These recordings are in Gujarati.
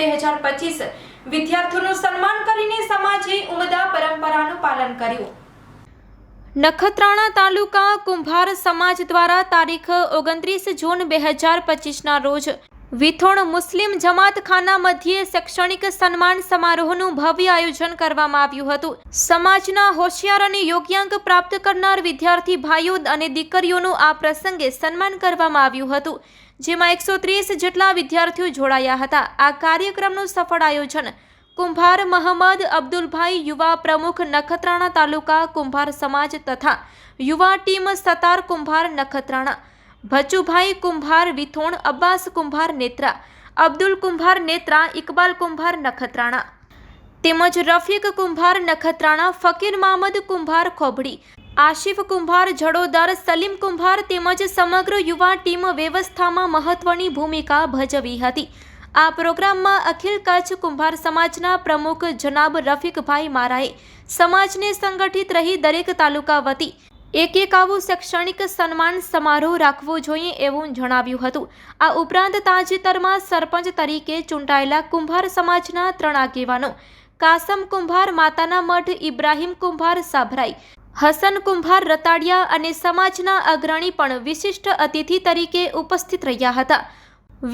બે હજાર પચીસ વિદ્યાર્થીઓનું સન્માન કરીને સમાજે ઉમદા પરંપરાનું પાલન કર્યું. નખત્રાણા તાલુકા કુંભાર સમાજ દ્વારા તારીખ ઓગણત્રીસ જૂન બે હજાર પચીસના રોજ વિથોણ મુસ્લિમ જમાતખાના મધ્યે શૈક્ષણિક સન્માન સમારોહનું ભવ્ય આયોજન કરવામાં આવ્યું હતું. સમાજના હોશિયાર અને યોગ્યાંક પ્રાપ્ત કરનાર વિદ્યાર્થી ભાઈઓ અને દીકરીઓનું આ પ્રસંગે સન્માન કરવામાં આવ્યું હતું. જેમાં એકસો ત્રીસ જેટલા વિદ્યાર્થીઓ જોડાયા હતા. આ કાર્યક્રમનું સફળ આયોજન કુંભાર મહમદ અબ્દુલભાઈ યુવા પ્રમુખ નખત્રાણા તાલુકા કુંભાર સમાજ તથા યુવા ટીમ સતાર કુંભાર નખત્રાણા ભચુભાઈ કુંભાર, વિથોણ, અબ્બાસ કુંભાર નેત્રા, અબ્દુલ કુંભાર નેત્રા, ઇકબાલ કુંભાર નખત્રાણા. તેમજ રફીક કુંભાર નખત્રાણા, ફકીર મામદ કુંભાર ખોબડી, આશિફ કુંભાર, જડોદર, સલીમ કુંભાર તેમજ સમગ્ર યુવા ટીમ વ્યવસ્થામાં મહત્વની ભૂમિકા ભજવી હતી. આ પ્રોગ્રામમાં અખિલ કચ્છ કુંભાર સમાજના પ્રમુખ જનાબ રફીકભાઈ મારાએ સમાજને સંગઠિત રહી દરેક તાલુકા વતી એક એક આવું શૈક્ષણિક સન્માન સમારોહ રાખવો જોઈએ એવું જણાવ્યું હતું. આ ઉપરાંત તાજેતરમાં સરપંચ તરીકે ચૂંટાયેલા કુંભાર સમાજના ત્રણ આગેવાનો, કાસમ કુંભાર, માતાના મઠ ઇબ્રાહિમ કુંભાર, સાભરાઈ, હસન કુંભાર, રતાડિયા અને સમાજના અગ્રણી પણ વિશિષ્ટ અતિથિ તરીકે ઉપસ્થિત રહ્યા હતા.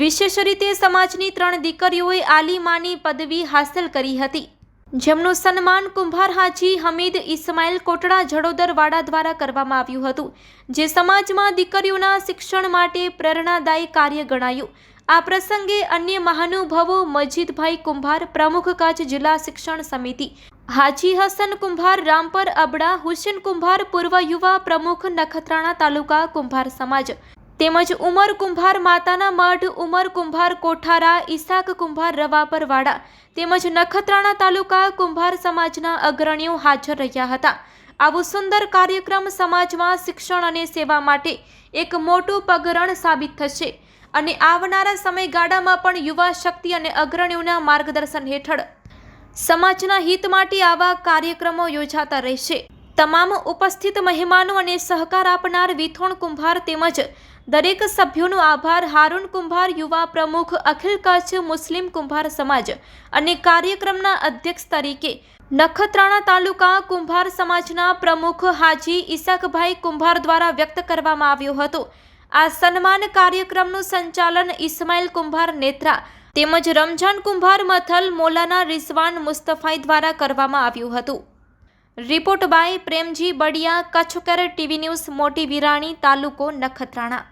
વિશેષ રીતે સમાજની ત્રણ દીકરીઓએ આલીમાની પદવી હાંસલ કરી હતી. જેમનું સન્માન કુંભાર હાજી હમીદ ઇસ્માઇલ કોટડા જડોદરવાડા દ્વારા કરવામાં આવ્યું હતું, જે સમાજમાં દીકરીઓના શિક્ષણ માટે પ્રેરણાદાયી કાર્ય ગણાયું. આ પ્રસંગે અન્ય મહાનુભાવો મજીદભાઈ કુંભાર, પ્રમુખ કચ્છ જિલ્લા શિક્ષણ સમિતિ, હાજી હસન કુંભાર, રામપર અબડા, હુસેન કુંભાર, પૂર્વ યુવા પ્રમુખ નખત્રાણા તાલુકા કુંભાર સમાજ તેમજ ઉમર કુંભાર માતાના મઠ ઉમર કુંભાર કોઠારા, ઈસાક કુંભાર રવાપરવાડા તેમજ નખત્રાણા તાલુકા કુંભાર સમાજના અગ્રણીઓ હાજર રહ્યા હતા. આવું સુંદર કાર્યક્રમ સમાજમાં શિક્ષણ અને સેવા માટે એક મોટું પગરણ સાબિત થશે અને આવનારા સમયગાળામાં પણ યુવા શક્તિ અને અગ્રણીઓના માર્ગદર્શન હેઠળ સમાજના હિત માટે આવા કાર્યક્રમો યોજાતા રહેશે. તમામ ઉપસ્થિત મહેમાનો અને સહકાર આપનાર વિથોણ કુંભાર તેમજ દરેક સભ્યોનો આભાર. હારૂન કુંભાર યુવા પ્રમુખ, અખિલ કચ્છ મુસ્લિમ કુંભાર સમાજ અને કાર્યક્રમના અધ્યક્ષ તરીકે નખત્રાણા તાલુકા કુંભાર સમાજના પ્રમુખ હાજી ઈસાકભાઈ કુંભાર દ્વારા વ્યક્ત કરવામાં આવ્યો હતો. આ સન્માન કાર્યક્રમનું સંચાલન ઇસ્માઇલ કુંભાર નેત્રા તેમજ રમજાન કુંભાર મથલ મોલાના રિઝવાન મુસ્તફાઈ દ્વારા કરવામાં આવ્યું હતું. રિપોર્ટ બાય પ્રેમજી બડિયા કચ્છકર ટીવી ન્યૂઝ મોટી વિરાણી તાલુકો નખત્રાણા.